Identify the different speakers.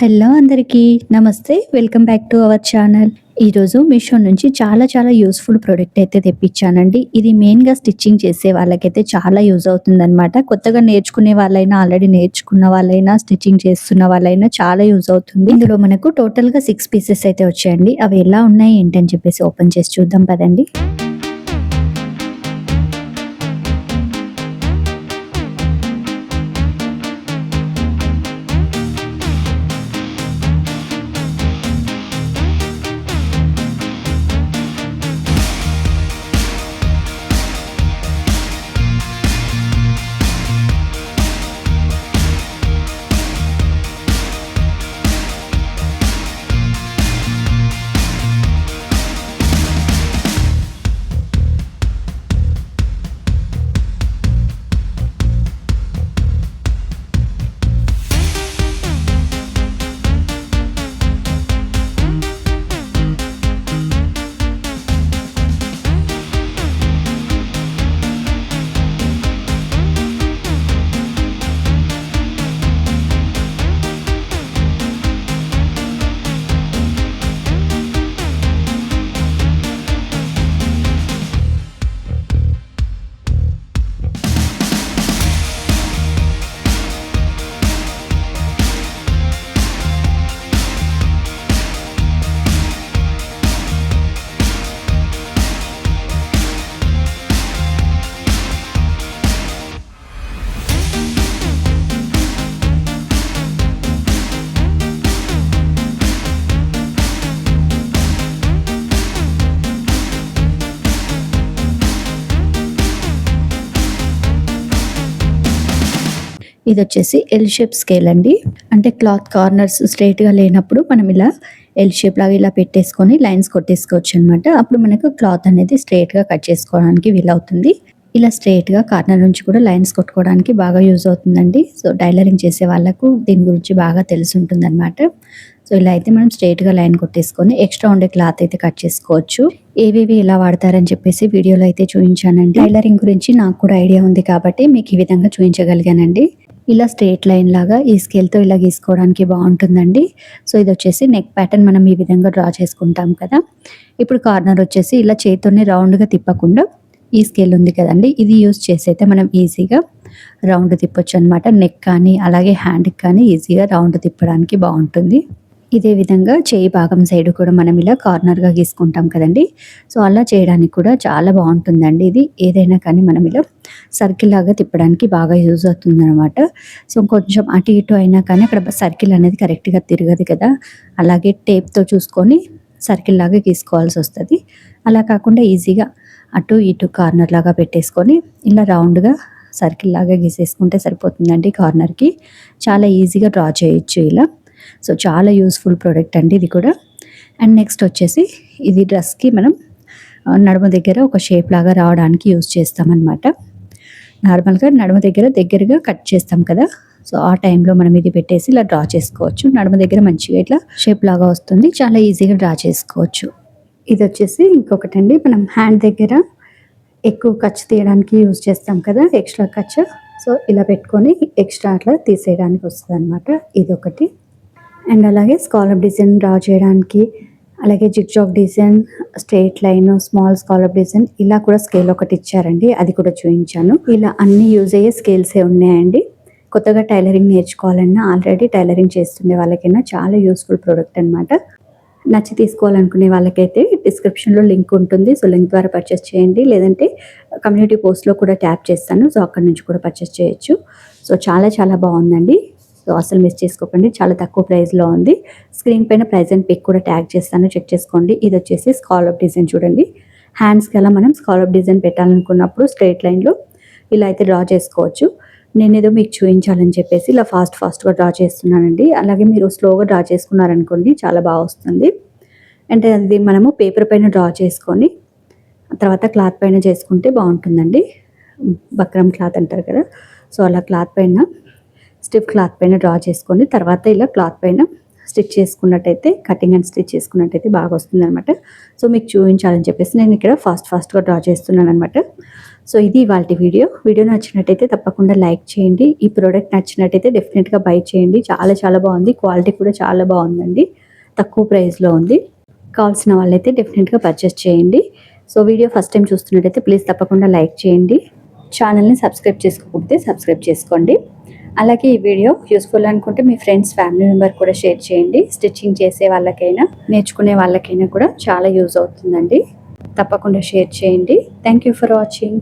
Speaker 1: Hello అందరికీ నమస్తే welcome back to our channel. ఈరోజు మీషో నుంచి చాలా చాలా యూస్ఫుల్ ప్రోడక్ట్ అయితే తెప్పించానండి. ఇది మెయిన్గా స్టిచ్చింగ్ చేసే వాళ్ళకైతే చాలా యూజ్ అవుతుందన్నమాట. కొత్తగా నేర్చుకునే వాళ్ళైనా ఆల్రెడీ నేర్చుకున్న వాళ్ళైనా స్టిచ్చింగ్ చేస్తున్న వాళ్ళైనా చాలా యూజ్ అవుతుంది. ఇందులో మనకు టోటల్గా సిక్స్ పీసెస్ అయితే వచ్చాయండి. అవి ఎలా ఉన్నాయి ఏంటని చెప్పేసి ఓపెన్ చేసి చూద్దాం పదండి. ఇది వచ్చేసి ఎల్ షేప్ స్కేల్ అండి. అంటే క్లాత్ కార్నర్స్ స్ట్రైట్గా లేనప్పుడు మనం ఇలా ఎల్ షేప్ లాగా ఇలా పెట్టేసుకొని లైన్స్ కొట్టేసుకోవచ్చు అనమాట అప్పుడు మనకు క్లాత్ అనేది స్ట్రైట్గా కట్ చేసుకోవడానికి వీలవుతుంది ఇలా స్ట్రైట్గా కార్నర్ నుంచి కూడా లైన్స్ కొట్టుకోవడానికి బాగా యూజ్ అవుతుందండి. సో టైలరింగ్ చేసే వాళ్ళకు దీని గురించి బాగా తెలిసి ఉంటుందన్నమాట. సో ఇలా అయితే మనం స్ట్రైట్గా లైన్ కొట్టేసుకొని ఎక్స్ట్రా ఉండే క్లాత్ అయితే కట్ చేసుకోవచ్చు. ఏవేవి ఎలా వాడతారని చెప్పేసి వీడియోలో అయితే చూపించానండి. టైలరింగ్ గురించి నాకు కూడా ఐడియా ఉంది కాబట్టి మీకు ఈ విధంగా చూపించగలిగానండి. ఇలా స్ట్రేట్ లైన్ లాగా ఈ స్కేల్తో ఇలా గీసుకోవడానికి బాగుంటుందండి. సో ఇది వచ్చేసి నెక్ ప్యాటర్న్ మనం ఈ విధంగా డ్రా చేసుకుంటాం కదా. ఇప్పుడు కార్నర్ వచ్చేసి ఇలా చేతితోనే రౌండ్గా తిప్పకుండా ఈ స్కేల్ ఉంది కదండి. ఇది యూస్ చేసి అయితే మనం ఈజీగా రౌండ్ తిప్పొచ్చు అనమాట నెక్ కానీ అలాగే హ్యాండ్కి కానీ ఈజీగా రౌండ్ తిప్పడానికి బాగుంటుంది. ఇదే విధంగా చేయి భాగం సైడ్ కూడా మనం ఇలా కార్నర్గా గీసుకుంటాం కదండి. సో అలా చేయడానికి కూడా చాలా బాగుంటుందండి ఇది. ఏదైనా కానీ మనం ఇలా సర్కిల్ లాగా తిప్పడానికి బాగా యూజ్ అవుతుంది అనమాట సో కొంచెం అటు ఇటు అయినా కానీ అక్కడ సర్కిల్ అనేది కరెక్ట్గా తిరగదు కదా. అలాగే టేప్తో చూసుకొని సర్కిల్ లాగా గీసుకోవాల్సి వస్తుంది. అలా కాకుండా ఈజీగా అటు ఇటు కార్నర్ లాగా పెట్టేసుకొని ఇలా రౌండ్గా సర్కిల్ లాగా గీసేసుకుంటే సరిపోతుందండి కార్నర్కి చాలా ఈజీగా డ్రా చేయొచ్చు ఇలా. సో చాలా యూస్ఫుల్ ప్రోడక్ట్ అండి ఇది కూడా. అండ్ నెక్స్ట్ వచ్చేసి ఇది డ్రెస్కి మనం నడుమ దగ్గర ఒక షేప్ లాగా రావడానికి యూజ్ చేస్తామన్నమాట. నార్మల్గా నడుమ దగ్గర దగ్గరగా కట్ చేస్తాం కదా. సో ఆ టైంలో మనం ఇది పెట్టేసి ఇలా డ్రా చేసుకోవచ్చు. నడుమ దగ్గర మంచిగా ఇట్లా షేప్ లాగా వస్తుంది. చాలా ఈజీగా డ్రా చేసుకోవచ్చు. ఇది వచ్చేసి ఇంకొకటండి. మనం హ్యాండ్ దగ్గర ఎక్కువ ఖర్చు తీయడానికి యూజ్ చేస్తాం కదా ఎక్స్ట్రా ఖర్చు సో ఇలా పెట్టుకొని ఎక్స్ట్రా అట్లా తీసేయడానికి వస్తుంది అనమాట ఇది ఒకటి అండ్ అలాగే స్కాలప్ డిజైన్ డ్రా చేయడానికి అలాగే zigzag design straight line small scallop design ఇలా కూడా స్కేల్ ఒకటి ఇచ్చారండి. అది కూడా చూపించాను. ఇలా అన్ని యూజ్ అయ్యే స్కేల్సే ఉన్నాయండి. కొత్తగా టైలరింగ్ నేర్చుకోవాలన్నా ఆల్రెడీ టైలరింగ్ చేస్తుండే వాళ్ళకైనా చాలా యూస్ఫుల్ ప్రోడక్ట్ అన్నమాట. నచ్చి తీసుకోవాలనుకునే వాళ్ళకైతే డిస్క్రిప్షన్లో లింక్ ఉంటుంది. సో లింక్ ద్వారా పర్చేస్ చేయండి. లేదంటే కమ్యూనిటీ పోస్ట్లో కూడా ట్యాప్ చేస్తాను. సో అక్కడ నుంచి కూడా పర్చేస్ చేయొచ్చు. సో చాలా చాలా బాగుందండి. సో అసలు మిస్ చేసుకోకండి. చాలా తక్కువ ప్రైస్లో ఉంది. స్క్రీన్ పైన ప్రైస్ అండ్ పిక్ కూడా ట్యాగ్ చేస్తాను. చెక్ చేసుకోండి. ఇది వచ్చేసి స్కాలప్ డిజైన్ చూడండి. హ్యాండ్స్కి అలా మనం స్కాలప్ డిజైన్ పెట్టాలనుకున్నప్పుడు స్ట్రైట్ లైన్లో ఇలా అయితే డ్రా చేసుకోవచ్చు. నేను ఏదో మీకు చూపించాలని చెప్పేసి ఇలా ఫాస్ట్ ఫాస్ట్గా డ్రా చేస్తున్నానండి. అలాగే మీరు స్లోగా డ్రా చేసుకున్నారనుకోండి చాలా బాగా వస్తుంది. అంటే అది మనము పేపర్ పైన డ్రా చేసుకొని తర్వాత క్లాత్ పైన చేసుకుంటే బాగుంటుందండి. బక్రం క్లాత్ అంటారు కదా. సో అలా క్లాత్ పైన స్టిఫ్ క్లాత్ పైన డ్రా చేసుకొని తర్వాత ఇలా క్లాత్ పైన స్టిచ్ చేసుకున్నట్టయితే కటింగ్ అండ్ స్టిచ్ చేసుకున్నట్టయితే బాగా వస్తుంది అనమాట సో మీకు చూపించాలని చెప్పేసి నేను ఇక్కడ ఫాస్ట్ ఫాస్ట్గా డ్రా చేస్తున్నాను అనమాట సో ఇది ఇవాళ వీడియో. వీడియో నచ్చినట్టయితే తప్పకుండా లైక్ చేయండి. ఈ ప్రోడక్ట్ నచ్చినట్టయితే డెఫినెట్గా బై చేయండి. చాలా చాలా బాగుంది. క్వాలిటీ కూడా చాలా బాగుందండి. తక్కువ ప్రైస్లో ఉంది. కావాల్సిన వాళ్ళైతే డెఫినెట్గా పర్చేస్ చేయండి. సో వీడియో ఫస్ట్ టైం చూస్తున్నట్టయితే ప్లీజ్ తప్పకుండా లైక్ చేయండి. ఛానల్ని సబ్స్క్రైబ్ చేసుకోకపోతే సబ్స్క్రైబ్ చేసుకోండి. అలాగే ఈ వీడియో యూస్ఫుల్ అనుకుంటే మీ ఫ్రెండ్స్ ఫ్యామిలీ మెంబర్ కూడా షేర్ చేయండి. స్టిచ్చింగ్ చేసే వాళ్ళకైనా నేర్చుకునే వాళ్ళకైనా కూడా చాలా యూజ్ అవుతుందండి. తప్పకుండా షేర్ చేయండి. Thank you for watching